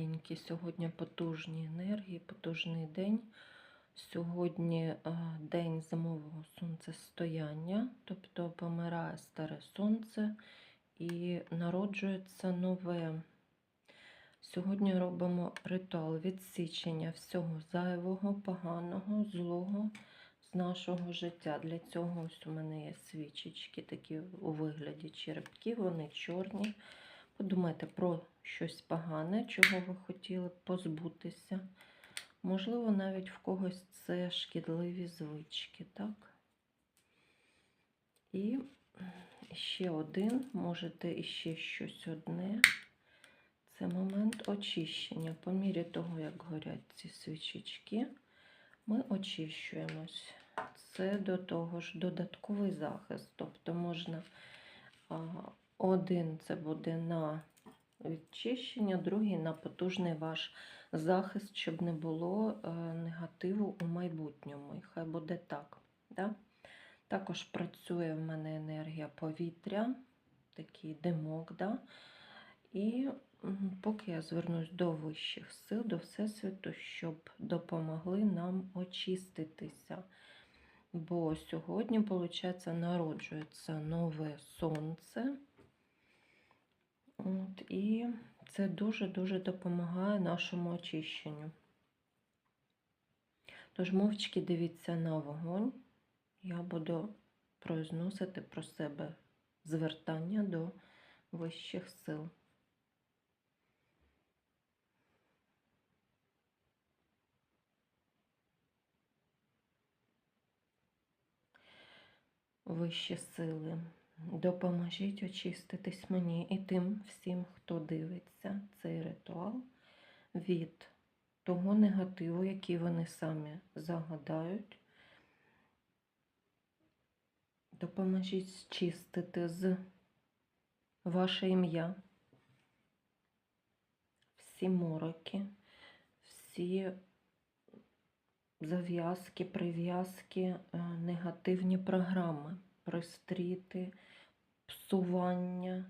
дорогенькі. Сьогодні потужні енергії, потужний день. Сьогодні е, день зимового сонцестояння, тобто помирає старе сонце і народжується нове. Сьогодні робимо ритуал відсічення всього зайвого, поганого, злого з нашого життя. Для цього ось у мене є свічечки, такі у вигляді черепків, вони чорні. Подумайте про щось погане, чого ви хотіли б позбутися. Можливо, навіть в когось це шкідливі звички, так? І ще один, можете іще щось одне. Це момент очищення. По мірі того, як горять ці свічечки, ми очищуємось. Це до того ж додатковий захист. Тобто можна один це буде на відчищення, другий на потужний ваш захист, щоб не було е, негативу у майбутньому. І хай буде так. Да? Також працює в мене енергія повітря, такий димок. Да? І поки я звернусь до вищих сил, до Всесвіту, щоб допомогли нам очиститися. Бо сьогодні, виходить, народжується нове сонце. От, і це дуже-дуже допомагає нашому очищенню. Тож мовчки дивіться на вогонь. Я буду произносити про себе звертання до вищих сил. Вищі сили. Допоможіть очиститись мені і тим всім, хто дивиться цей ритуал від того негативу, який вони самі загадають. Допоможіть зчистити з ваше ім'я, всі мороки, всі зав'язки, прив'язки, е, негативні програми, пристріти, псування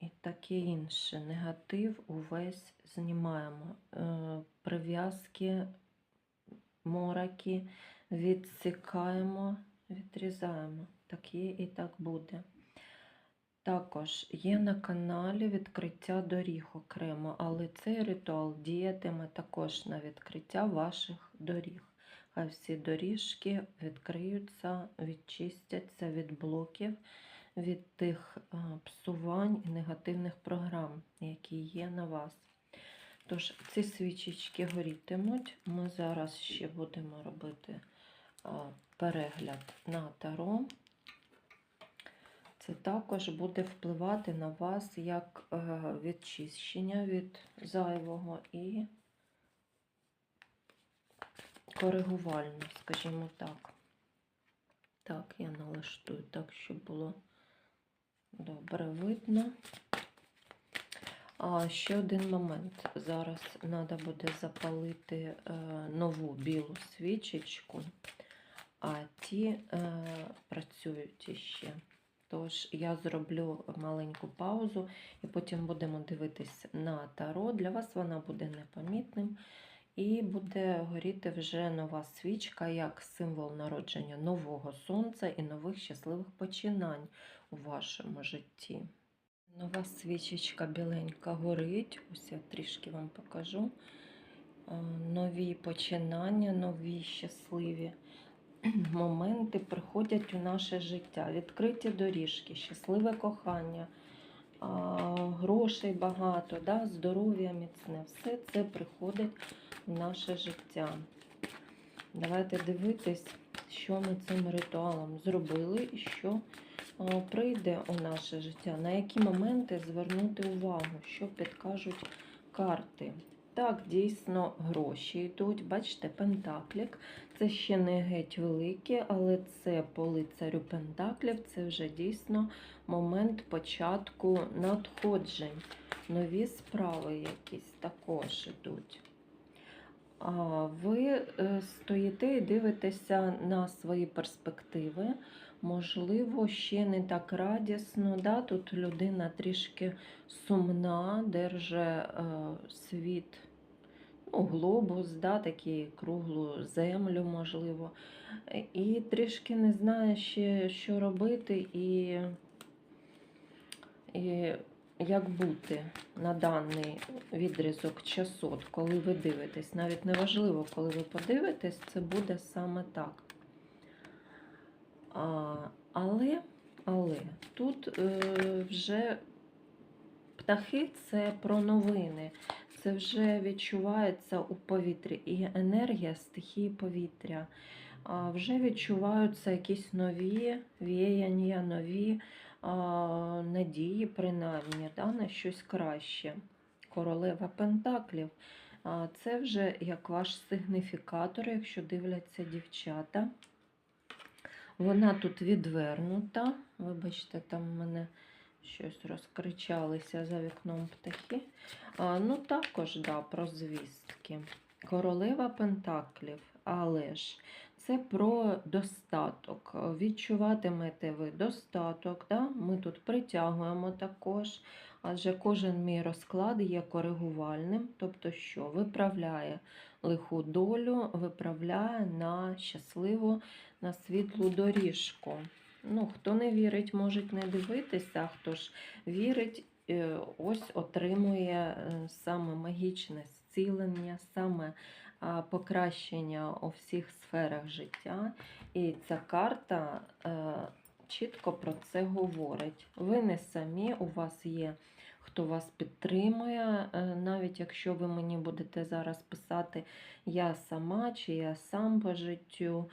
і таке інше. Негатив увесь знімаємо. Е, Прив'язки, мороки відсікаємо, відрізаємо. Так є і так буде. Також є на каналі відкриття доріг окремо, але цей ритуал діятиме також на відкриття ваших доріг. Хай всі доріжки відкриються, відчистяться від блоків, від тих псувань і негативних програм, які є на вас. Тож, ці свічечки горітимуть. Ми зараз ще будемо робити перегляд на таро. Це також буде впливати на вас як е, відчищення від зайвого і коригувально, скажімо так. Так, я налаштую так, щоб було добре видно. А ще один момент. Зараз треба буде запалити е, нову білу свічечку, а ті е, працюють іще. Тож я зроблю маленьку паузу і потім будемо дивитись на таро. Для вас вона буде непомітним. І буде горіти вже нова свічка як символ народження нового сонця і нових щасливих починань у вашому житті. Нова свічечка біленька горить. Ось я трішки вам покажу. Нові починання, нові щасливі моменти приходять у наше життя. Відкриті доріжки, щасливе кохання, грошей багато, да, здоров'я міцне. Все це приходить в наше життя. Давайте дивитись, що ми цим ритуалом зробили і що прийде у наше життя, на які моменти звернути увагу, що підкажуть карти. Так, дійсно, гроші йдуть. Бачите, пентаклік. Це ще не геть великі, але це по лицарю пентаклів. Це вже дійсно момент початку надходжень. Нові справи якісь також йдуть. А ви е, стоїте і дивитеся на свої перспективи. можливо, ще не так радісно. Да? Тут людина трішки сумна, держи е, світ, ну, глобус, да? такий круглу землю, можливо. І трішки не знає ще, що робити і, і як бути на даний відрізок часу, коли ви дивитесь. Навіть неважливо, коли ви подивитесь, це буде саме так. А, але, але тут е, вже птахи це про новини. Це вже відчувається у повітрі і енергія стихії повітря. Вже відчуваються якісь нові віяння, нові надії, принаймні, да, на щось краще. Королева Пентаклів. Це вже як ваш сигніфікатор, якщо дивляться дівчата. Вона тут відвернута. Вибачте, там в мене щось розкричалися за вікном птахи. А, ну, також, да, про звістки. Королева Пентаклів, але ж це про достаток. Відчуватимете ви достаток. Да? Ми тут притягуємо також, адже кожен мій розклад є коригувальним, тобто, що виправляє лиху долю, виправляє на щасливу, на світлу доріжку. Ну, хто не вірить, може не дивитися, а хто ж вірить, е, ось отримує е, саме магічне зцілення, саме покращення у всіх сферах життя. І ця карта е, чітко про це говорить. Ви не самі, у вас є хто вас підтримує, е, навіть якщо ви мені будете зараз писати я сама чи я сам по життю.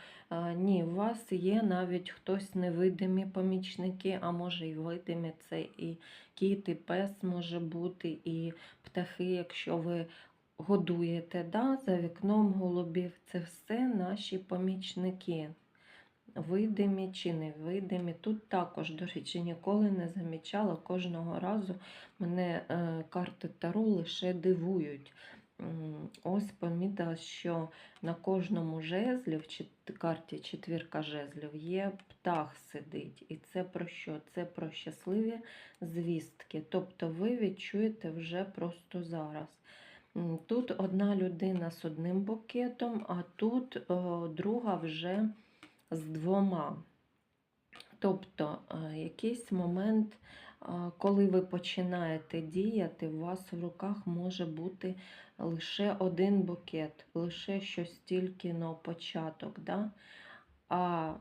Ні, у вас є навіть хтось невидимі помічники, а може і видимі, це і кіт, і пес може бути, і птахи, якщо ви годуєте да, за вікном голубів, це все наші помічники. Видимі чи невидимі. Тут також, до речі, ніколи не замічала. Кожного разу мене е, карти Таро лише дивують. Ось помітила, що на кожному жезлі, в карті четвірка жезлів, є птах сидить. І це про що? Це про щасливі звістки. Тобто ви відчуєте вже просто зараз. Тут одна людина з одним букетом, а тут друга вже з двома. Тобто е, якийсь момент, е, коли ви починаєте діяти, у вас в руках може бути лише один букет, лише щось тільки на початок. Да? А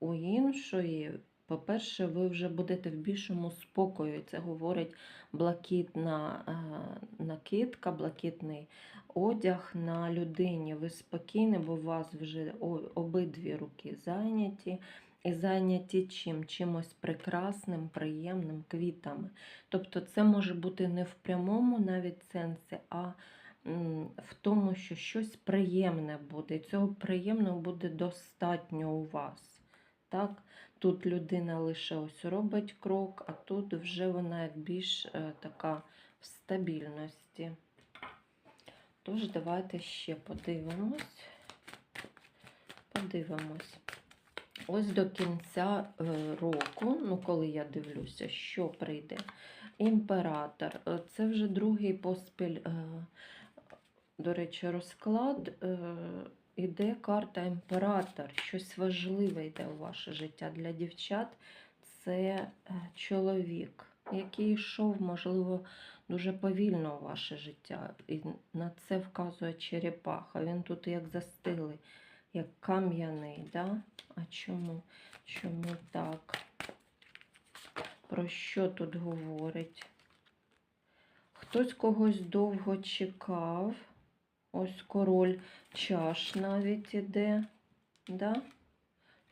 у іншої, по-перше, ви вже будете в більшому спокою. Це говорить блакитна е, накидка, блакитний одяг на людині. Ви спокійні, бо у вас вже обидві руки зайняті. І зайняті чим? Чимось прекрасним, приємним, квітами. Тобто це може бути не в прямому навіть сенсі, а в тому, що щось приємне буде. І цього приємного буде достатньо у вас. Так? Тут людина лише ось робить крок, а тут вже вона більш е, така в стабільності. Тож, давайте ще подивимось. Подивимось. Ось до кінця е, року, ну коли я дивлюся, що прийде. Імператор. Е, Це вже другий поспіль, е, до речі, розклад. Іде карта імператор. Щось важливе йде у ваше життя для дівчат. Це чоловік, який йшов, можливо, дуже повільно у ваше життя. І на це вказує черепаха. Він тут як застилий, як кам'яний. Да? А чому? Чому так? Про що тут говорить? Хтось когось довго чекав. Ось король чаш навіть іде. Да?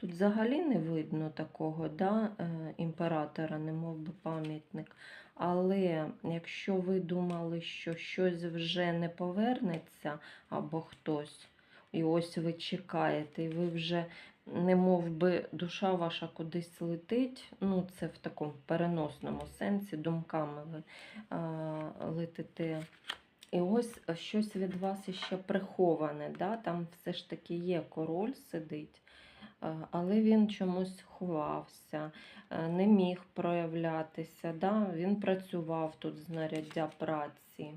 Тут взагалі не видно такого да, е, імператора, не мов би пам'ятник. Але якщо ви думали, що щось вже не повернеться, або хтось, і ось ви чекаєте, і ви вже не мов би душа ваша кудись летить, ну це в такому переносному сенсі, думками ви а, летите. І ось щось від вас іще приховане. Да? Там все ж таки є король сидить. Е, Але він чомусь ховався, е, не міг проявлятися. Да? Він працював тут знаряддя праці.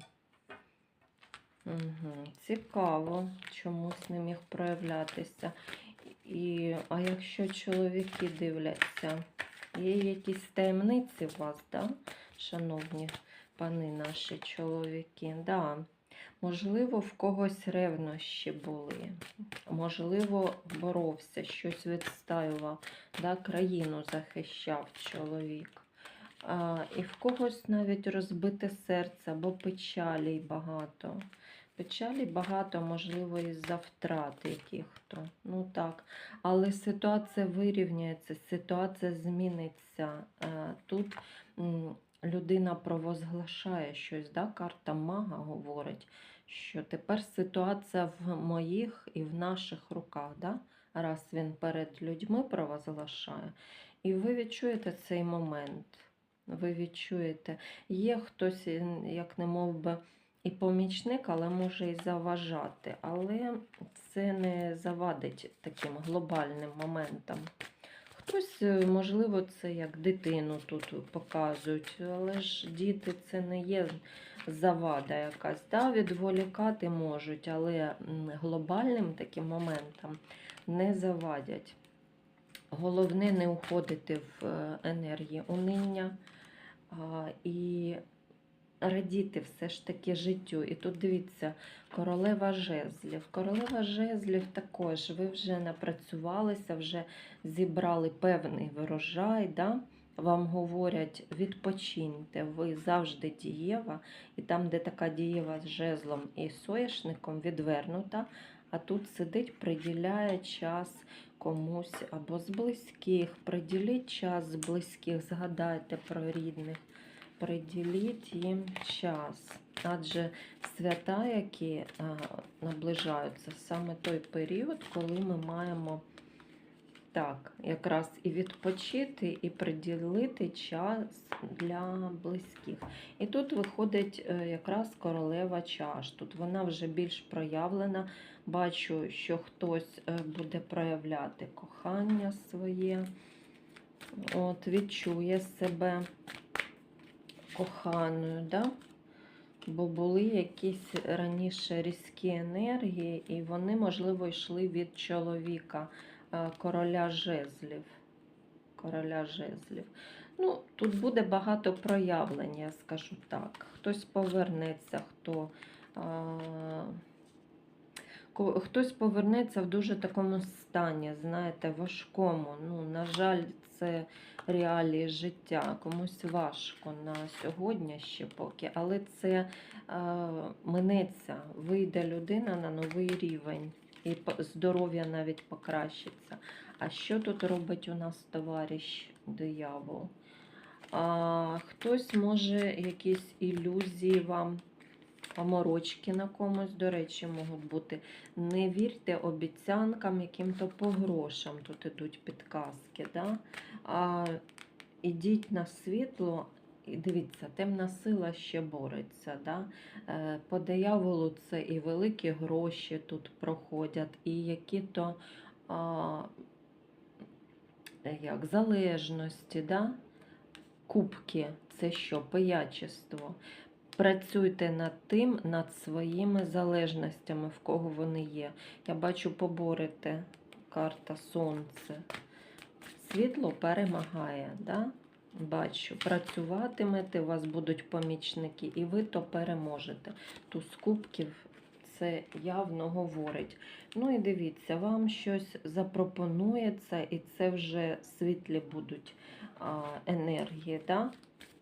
Угу. Цікаво, чомусь не міг проявлятися. І, а якщо чоловіки дивляться, є якісь таємниці у вас, да? шановні пани наші чоловіки? Да. Можливо, в когось ревнощі були, можливо, боровся, щось відстаював, да? країну захищав чоловік. А, і в когось навіть розбите серце або печалі багато. Печалі багато, можливо, із-за втрат яких-то. Ну так. Але ситуація вирівняється, ситуація зміниться. Е, Тут людина провозглашає щось, да? карта мага говорить, що тепер ситуація в моїх і в наших руках. Да? Раз він перед людьми провозглашає. І ви відчуєте цей момент. Ви відчуєте, є хтось, як не мов би, і помічник, але може і заважати. Але це не завадить таким глобальним моментам. Хтось, е, можливо, це як дитину тут показують, але ж діти це не є завада якась. Да, відволікати можуть, але глобальним таким моментам не завадять. Головне не уходити в е, енергії униння і радіти все ж таки життю. І тут дивіться, королева жезлів. Королева жезлів також. Ви вже напрацювалися, вже зібрали певний врожай. Да? Вам говорять, відпочиньте, ви завжди дієва, і там, де така дієва з жезлом і соєшником, відвернута, а тут сидить, приділяє час комусь або з близьких. Приділіть час з близьких, згадайте про рідних, приділіть їм час. Адже свята, які наближаються, саме той період, коли ми маємо так, якраз і відпочити, і приділити час для близьких. І тут виходить е, якраз королева чаш. Тут вона вже більш проявлена. Бачу, що хтось е, буде проявляти кохання своє, от, відчує себе коханою. Да? Бо були якісь раніше різкі енергії, і вони, можливо, йшли від чоловіка, е, короля жезлів. Короля жезлів. Ну, тут буде багато проявлень, я скажу так. Хтось повернеться, хто. А... Хтось повернеться в дуже такому стані, знаєте, важкому. Ну, на жаль, це реалії життя. Комусь важко на сьогодні ще поки, але це е, минеться, вийде людина на новий рівень, і здоров'я навіть покращиться. А що тут робить у нас товариш диявол? А, хтось може якісь ілюзії вам, поморочки на комусь, до речі, можуть бути. Не вірте обіцянкам, яким-то по грошам. Тут ідуть підказки. Да? А, ідіть на світло. І дивіться, темна сила ще бореться. Да? Е, По дияволу це і великі гроші тут проходять, і які-то а, як, залежності, да? кубки це що? Пиячество. Працюйте над тим, над своїми залежностями, в кого вони є. Я бачу, поборете карта Сонце. Світло перемагає. Да? Бачу, працюватимете, у вас будуть помічники, і ви то переможете. Туз кубків це явно говорить. Ну і дивіться, вам щось запропонується, і це вже світлі будуть а, енергії. Да?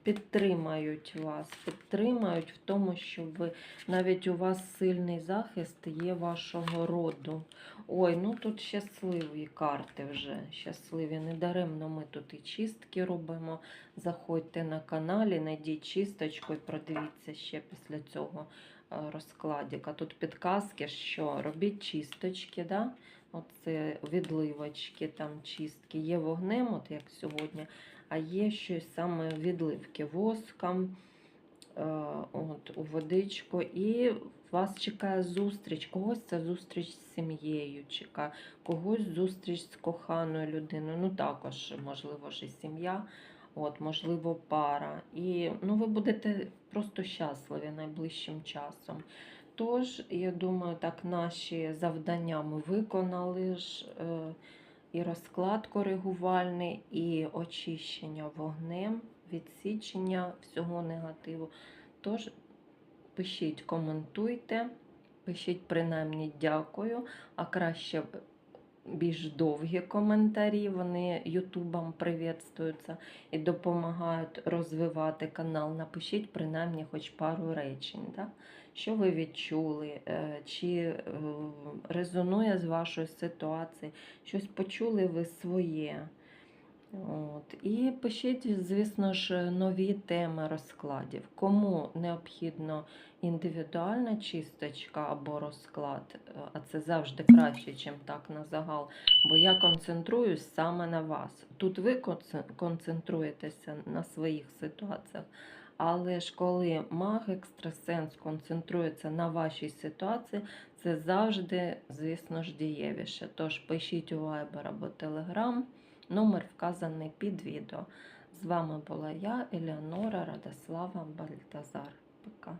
Підтримають вас, підтримають в тому, що ви навіть у вас сильний захист є вашого роду. Ой, ну тут щасливі карти вже. Щасливі. Недаремно ми тут і чистки робимо. Заходьте на каналі, знайдіть чисточку і продивіться ще після цього е, розкладіка. Тут підказки, що робіть чисточки, да? Оце відливочки, там чистки. Є вогнем, от як сьогодні, а є щось саме відливки воском, е, от, у водичку, і вас чекає зустріч. Когось це зустріч з сім'єю чекає, когось зустріч з коханою людиною. Ну, також, можливо, ж і сім'я, от, можливо, пара. І ну, ви будете просто щасливі найближчим часом. Тож, я думаю, так наші завдання ми виконали ж. Е, і розклад коригувальний, і очищення вогнем, відсічення всього негативу. Тож пишіть, коментуйте, пишіть принаймні дякую, а краще більш довгі коментарі. Вони Ютубом привітствуються і допомагають розвивати канал. Напишіть принаймні хоч пару речень. Так? Що ви відчули, е, чи е, резонує з вашою ситуацією, щось почули ви своє. От. І пишіть, звісно ж, нові теми розкладів. Кому необхідно індивідуальна чисточка або розклад, е, а це завжди краще, ніж так на загал. Бо я концентруюсь саме на вас. Тут ви концентруєтеся на своїх ситуаціях. Але ж коли маг екстрасенс концентрується на вашій ситуації, це завжди, звісно ж, дієвіше. Тож пишіть у Viber або Telegram, номер вказаний під відео. З вами була я, Еліонора Радослава Бальтазар. Пока.